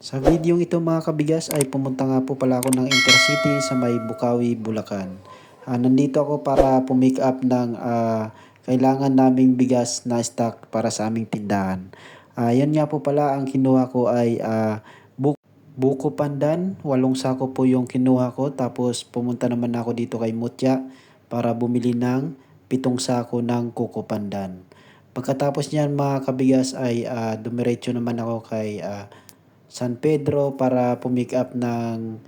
Sa video ito mga kabigas ay pumunta nga po pala ako ng Intercity sa may Bukawi, Bulacan. Ah, nandito ako para pumick up ng ah, kailangan naming bigas na stock para sa aming tindahan. Ah, yan nga po pala ang kinuha ko ay ah, bu- buko pandan, walong sako po yung kinuha ko. Tapos pumunta naman ako dito kay Mutya para bumili ng pitong sako ng kuko pandan. Pagkatapos niyan mga kabigas ay ah, dumiretso naman ako kay ah, San Pedro para pumick up ng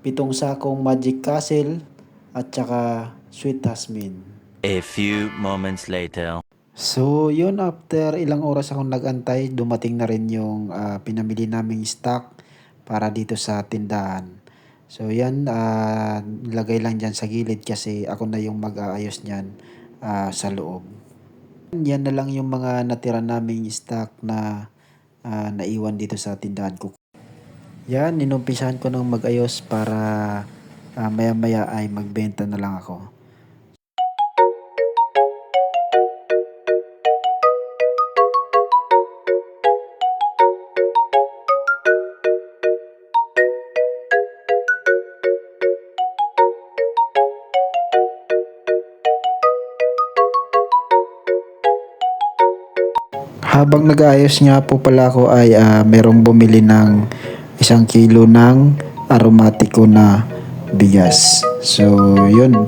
pitong sakong Magic Castle at saka Sweet Jasmine. A few moments later. So, yun after ilang oras akong nagantay, dumating na rin yung ah, pinamili naming stock para dito sa tindahan. So, yan, ah, lagay lang dyan sa gilid kasi ako na yung mag-aayos niyan ah, sa loob. Yan na lang yung mga natira naming stock na ah, naiwan dito sa tindahan ko. Yan, inumpisahan ko nang mag-ayos para ah, maya-maya ay magbenta na lang ako. Habang nag-aayos nga po pala ako ay ah, merong bumili ng isang kilo ng aromatiko na bigas. So, yun.